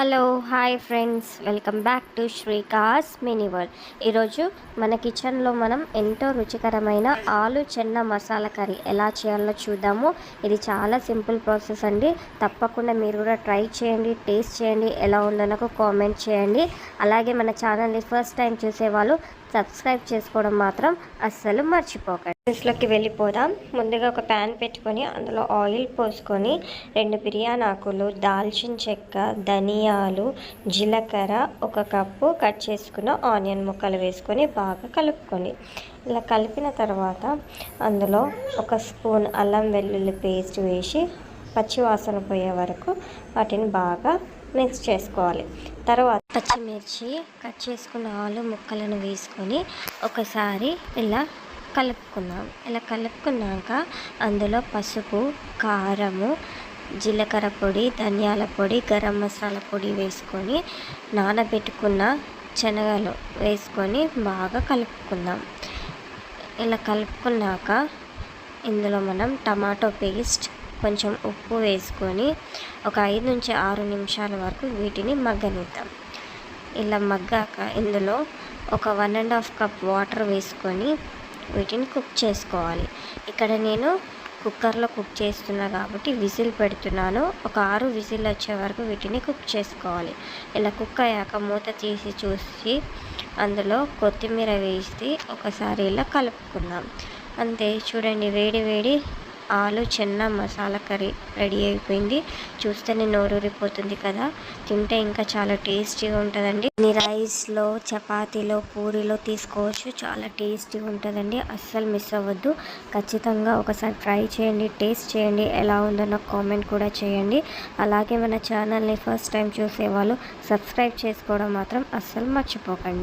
Hello hi friends. Welcome back to Sreeka's mini world. ఈరోజు మన కిచెన్లో మనం ఎంతో రుచికరమైన ఆలు చెన్న మసాలా కర్రీ ఎలా చేయాలో చూద్దాము. ఇది చాలా సింపుల్ ప్రాసెస్ అండి. తప్పకుండా మీరు కూడా ట్రై చేయండి టేస్ట్ చేయండి ఎలా ఉందో నాకు కామెంట్ చేయండి. అలాగే మన ఛానల్ని ఫస్ట్ టైం చూసేవాళ్ళు సబ్స్క్రైబ్ చేసుకోవడం మాత్రం అస్సలు మర్చిపోకండి. డిష్లోకి వెళ్ళిపోదాం. ముందుగా ఒక ప్యాన్ పెట్టుకొని అందులో ఆయిల్ పోసుకొని రెండు బిర్యానీ ఆకులు దాల్చిన చెక్క ధనియాలు జీలకర్ర ఒక కప్పు కట్ చేసుకున్న ఆనియన్ ముక్కలు వేసుకొని బాగా కలుపుకొని ఇలా కలిపిన తర్వాత అందులో ఒక స్పూన్ అల్లం వెల్లుల్లి పేస్ట్ వేసి పచ్చివాసన పోయే వరకు వాటిని బాగా మిక్స్ చేసుకోవాలి. తర్వాత పచ్చిమిర్చి కట్ చేసుకున్న ఆలు ముక్కలను వేసుకొని ఒకసారి ఇలా కలుపుకున్నాం. ఇలా కలుపుకున్నాక అందులో పసుపు కారము జీలకర్ర పొడి ధనియాల పొడి గరం మసాలా పొడి వేసుకొని నానబెట్టుకున్న శనగలు వేసుకొని బాగా కలుపుకుందాం. ఇలా కలుపుకున్నాక ఇందులో మనం టమాటో పేస్ట్ కొంచెం ఉప్పు వేసుకొని ఒక ఐదు నుంచి ఆరు నిమిషాల వరకు వీటిని మగ్గనిద్దాం. ఇలా మగ్గాక ఇందులో ఒక one and half cup water వేసుకొని వీటిని కుక్ చేసుకోవాలి. ఇక్కడ నేను కుక్కర్లో కుక్ చేస్తున్నా కాబట్టి విజిల్ పెడుతున్నాను. ఒక ఆరు విజిల్ వచ్చే వరకు వీటిని కుక్ చేసుకోవాలి. ఇలా కుక్ అయ్యాక మూత తీసి చూసి అందులో కొత్తిమీర వేసి ఒకసారి ఇలా కలుపుకుందాం. అంతే చూడండి వేడి వేడి ఆలు చిన్న మసాలా కర్రీ రెడీ అయిపోయింది. చూస్తేనే నోరూరిపోతుంది కదా. తింటే ఇంకా చాలా టేస్టీగా ఉంటుందండి. రైస్లో చపాతీలో పూరీలో తీసుకోవచ్చు. చాలా టేస్టీగా ఉంటుందండి. అస్సలు మిస్ అవ్వద్దు. ఖచ్చితంగా ఒకసారి ట్రై చేయండి టేస్ట్ చేయండి. ఎలా ఉందో నాకు కామెంట్ కూడా చేయండి. అలాగే మన ఛానల్ని ఫస్ట్ టైం చూసేవాళ్ళు సబ్స్క్రైబ్ చేసుకోవడం మాత్రం అస్సలు మర్చిపోకండి.